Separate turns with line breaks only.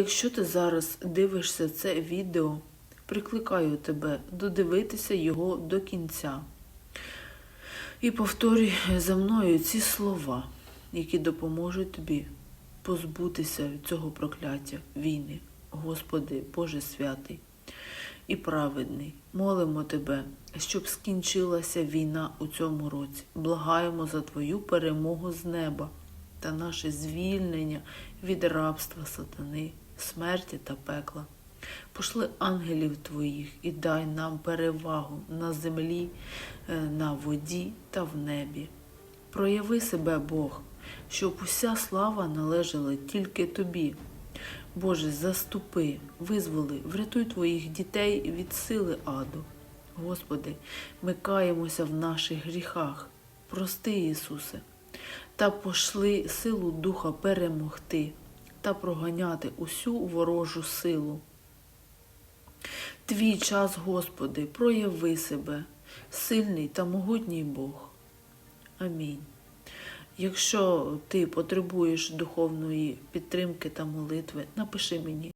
Якщо ти зараз дивишся це відео, прикликаю тебе додивитися його до кінця. І повторюй за мною ці слова, які допоможуть тобі позбутися цього прокляття війни. Господи, Боже святий і праведний, молимо Тебе, щоб скінчилася війна у цьому році. Благаємо за Твою перемогу з неба та наше звільнення від рабства сатани, смерті та пекла. Пошли ангелів Твоїх і дай нам перевагу на землі, е, на воді та в небі. Прояви себе, Бог, щоб уся слава належала тільки Тобі. Боже, заступи, визволи, врятуй твоїх дітей від сили аду. Господи, ми каємося в наших гріхах. Прости, Ісусе, та пошли силу Духа перемогти та проганяти усю ворожу силу. Твій час, Господи, прояви себе, сильний та могутній Бог. Амінь. Якщо ти потребуєш духовної підтримки та молитви, напиши мені.